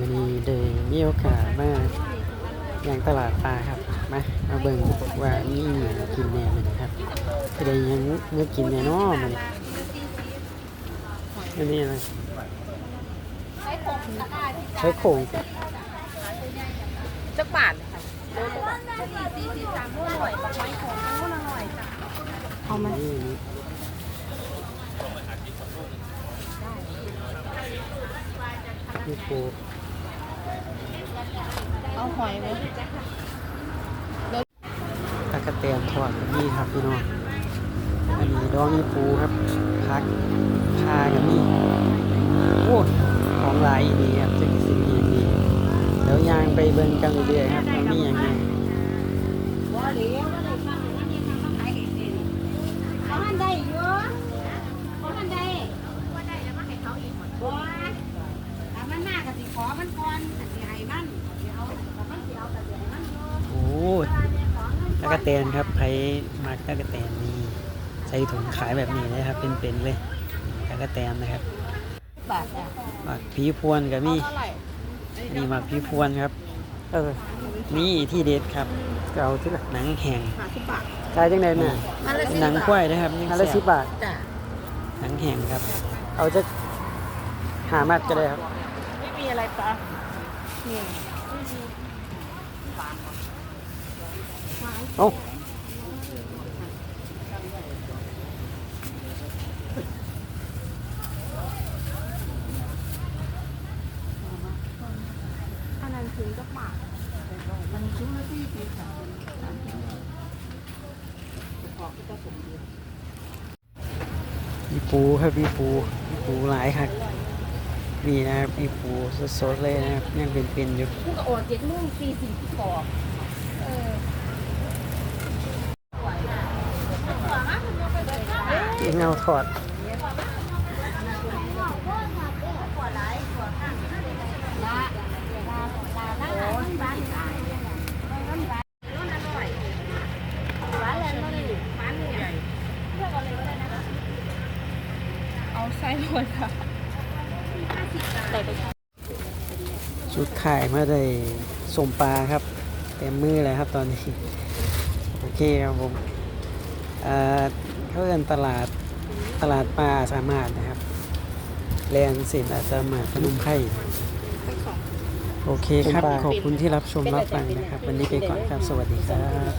วันนี้ได้มีโอกาสมาอย่างตลาดปลาครับมามาเบิ่งว่ามีอหย่างกินแหน่มันครับที่ได้หยังเมื่อกินแหน่เนอมันอันนี้อะไรใช้โครงจ้ะจักบาทค่ะโลจักบาทสี่สี่สามโลหน่อยปักไม้ของโลละหน่อยจ้ะเอามานี่นี่ปู เอาหอยไหมตะกะเตียนทอดกับนี่ครับพี่น้องอันนี้ดองมีปูครับพักคากับนี่โอ้ของหลายอีดีครับจะกินสิ่งดีดีเดี๋ยวยางไปเบิ่งกันเรื่อยครับว่ามีอย่างไงบ่เหลียวบ่ได้ฟังว่านี่ทำมาขายเองเองเขาหันได้อยู่าหันได้บ่ได้แล้วมาให้เขาอีกบ่ถ้ามันมากก็สิขอมันก่อนก็สิให้มันเดี๋ยวถ้ามันสิเอาก็สิให้มันอยู่ โอ้ตะ กะเตียนครับไผมักตะกะเตียนนี่ใส่ถุงขายแบบนี้เลยครับ เป็นๆเลยตะกะเตียนนะครับบาทจ้ะหมักผีพวนกับมีเท่าไหร่นี่หมักผีพวนครับ เออนี่ที่เด็ดครับจะเอาที่ละหนังแห้ง50บาทขายจังไดเนี่ยมันละหนังควายนะครับอันละสิบบาทจ้ะหนังแห้งครับ เอาจะหามัดก็ได้ครับ ไม่มีอะไรปะนี่ โอ้าอันนั้นถึงจะปากมันชุ่มละสี่ปีค่ะมีปูครับมีปูมีปูหลายครับนี่นะครับมีปูสดๆเลยนะครับยังเป็นๆอยู่ผู้ก็โอนเจ็ดโมงสี่สิบกอก เอออีกเงาทอดเอาไส้เลยค่ะสุดท้ายมาได้สมปลาครับ เต็มมือเลยครับตอนนี้ โอเคครับผมเอ่อเขาเรียนตลาดตลาดปลาสามารถนะครับแลนด์สินอาจจะมาพนมไข่โอเคครับ ขอบคุณที่รับชมรับฟังนะครับ วันนี้ไปก่อนครับ สวัสดีครับ